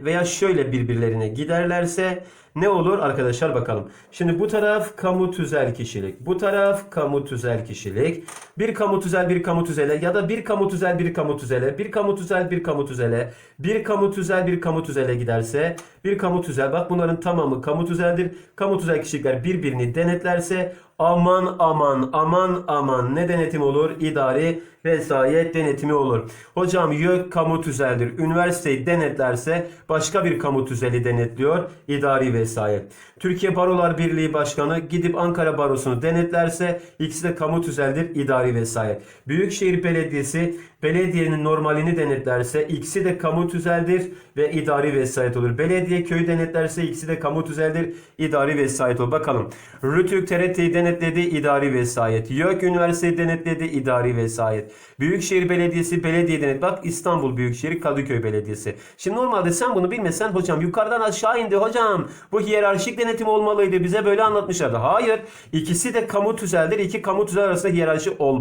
veya şöyle birbirlerine giderlerse ne olur arkadaşlar bakalım. Şimdi bu taraf kamu tüzel kişilik. Bu taraf kamu tüzel kişilik. Bir kamu tüzel bir kamu tüzele ya da bir kamu tüzel bir kamu tüzele. Bir kamu tüzel bir kamu tüzele. Bir kamu tüzel bir kamu tüzele giderse bir kamu tüzel bak bunların tamamı kamu tüzeldir. Kamu tüzel kişilikler birbirini denetlerse aman aman aman aman ne denetim olur? İdari vesayet denetimi olur. Hocam YÖK kamu tüzeldir. Üniversiteyi denetlerse başka bir kamu tüzeli denetliyor. İdari vesayet. Türkiye Barolar Birliği Başkanı gidip Ankara Barosu'nu denetlerse ikisi de kamu tüzeldir. İdari vesayet. Büyükşehir Belediyesi belediyenin normalini denetlerse ikisi de kamu tüzeldir ve idari vesayet olur. Belediye köyü denetlerse ikisi de kamu tüzeldir. idari vesayet olur. Bakalım. Rütük TRT'yi denetledi. idari vesayet. YÖK Üniversiteyi denetledi. idari vesayet. Büyükşehir Belediyesi belediye denet. Bak İstanbul Büyükşehir Kadıköy Belediyesi. Şimdi normalde sen bunu bilmesen hocam yukarıdan aşağı indi hocam. Bu hiyerarşik denetim olmalıydı. Bize böyle anlatmışlardı. Hayır. İkisi de kamu tüzeldir. İki kamu tüzel arasında hiyerarşi olmaz.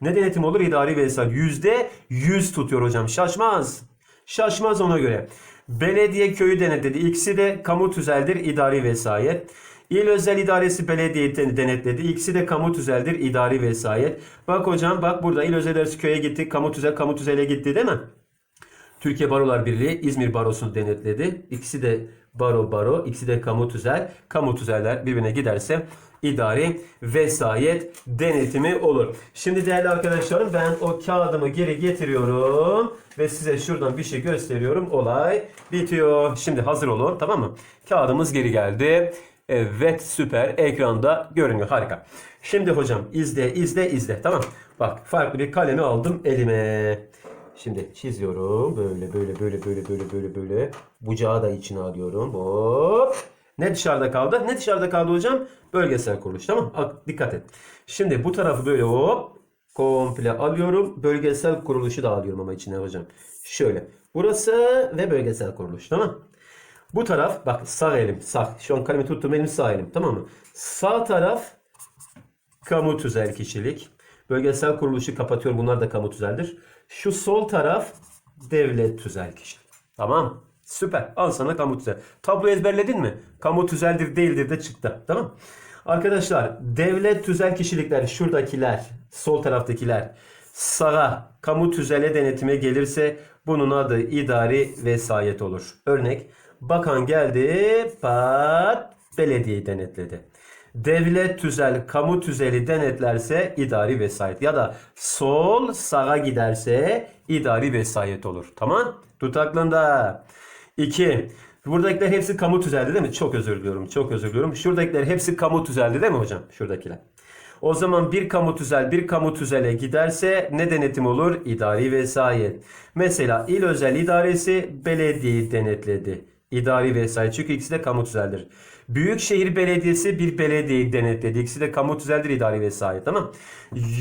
Ne denetim olur? İdari vesayet. Yüzde yüz tutuyor hocam. Şaşmaz. Şaşmaz ona göre. Belediye köyü denetledi. İkisi de kamu tüzeldir. idari vesayet. İl özel idaresi belediyeyi den- denetledi. İkisi de kamu tüzeldir. idari vesayet. Bak hocam bak burada il özel idaresi köye gitti. Kamu tüzel kamu tüzele gitti değil mi? Türkiye Barolar Birliği İzmir Barosu'nu denetledi. İkisi de baro baro, ikisi de kamu tüzel. Kamu tüzeller birbirine giderse idari vesayet denetimi olur. Şimdi değerli arkadaşlarım ben o kağıdımı geri getiriyorum ve size şuradan bir şey gösteriyorum. Olay bitiyor. Şimdi hazır olun tamam mı? Kağıdımız geri geldi. Evet süper ekranda görünüyor harika. Şimdi hocam izle izle izle tamam. Bak farklı bir kalemi aldım elime. Şimdi çiziyorum. Böyle böyle böyle böyle böyle böyle böyle. Bucağı da içine alıyorum. Hop. Ne dışarıda kaldı? Ne dışarıda kaldı hocam? Bölgesel kuruluş. Tamam. Bak, dikkat et. Şimdi bu tarafı böyle hop komple alıyorum. Bölgesel kuruluşu da alıyorum ama içine hocam. Şöyle. Burası ve bölgesel kuruluş. Tamam. Bu taraf bak sağ elim sağ. Şu an kalemi tuttum elim sağ elim. Tamam mı? Sağ taraf kamu tüzel kişilik. Bölgesel kuruluşu kapatıyorum. Bunlar da kamu tüzeldir. Şu sol taraf devlet tüzel kişilik. Tamam. Süper. Al sana kamu tüzel. Tablo ezberledin mi? Kamu tüzeldir değildir de çıktı. Tamam. Arkadaşlar devlet tüzel kişilikler şuradakiler sol taraftakiler sağa kamu tüzele denetime gelirse bunun adı idari vesayet olur. Örnek bakan geldi pat belediyeyi denetledi. Devlet tüzel, kamu tüzeli denetlerse idari vesayet ya da sol sağa giderse idari vesayet olur. Tamam? Tut aklında. 2. Buradakiler hepsi kamu tüzeldi değil mi? Çok özür diliyorum. Çok özür diliyorum. Şuradakiler hepsi kamu tüzeldi değil mi hocam? Şuradakiler. O zaman bir kamu tüzel bir kamu tüzele giderse ne denetim olur? İdari vesayet. Mesela il özel idaresi belediyeyi denetledi. İdari vesayet. Çünkü ikisi de kamu tüzeldir. Büyükşehir Belediyesi bir belediyeyi denetledi. İkisi de kamu tüzeldir idari vesayet. Tamam.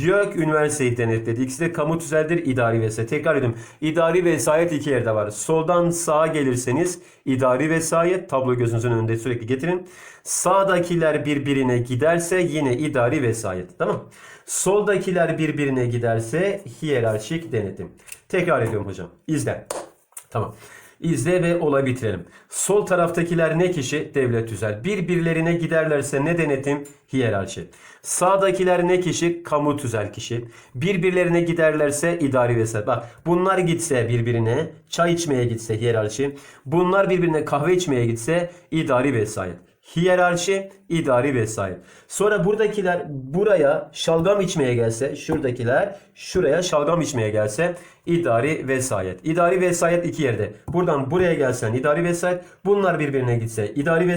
YÖK Üniversiteyi denetledi. İkisi de kamu tüzeldir idari vesayet. Tekrar ediyorum. İdari vesayet iki yerde var. Soldan sağa gelirseniz idari vesayet tablo gözünüzün önünde sürekli getirin. Sağdakiler birbirine giderse yine idari vesayet. Tamam. Soldakiler birbirine giderse hiyerarşik denetim. Tekrar ediyorum hocam. İzle. Tamam. İzle ve olay bitirelim. Sol taraftakiler ne kişi? Devlet tüzel. Birbirlerine giderlerse ne denetim? Hiyerarşi. Sağdakiler ne kişi? Kamu tüzel kişi. Birbirlerine giderlerse idari vesayet. Bak bunlar gitse birbirine çay içmeye gitse hiyerarşi. Bunlar birbirine kahve içmeye gitse idari vesayet. Hiyerarşi, idari vesayet. Sonra buradakiler buraya şalgam içmeye gelse, şuradakiler şuraya şalgam içmeye gelse idari vesayet. İdari vesayet iki yerde. Buradan buraya gelsen idari vesayet, bunlar birbirine gitse idari vesayet.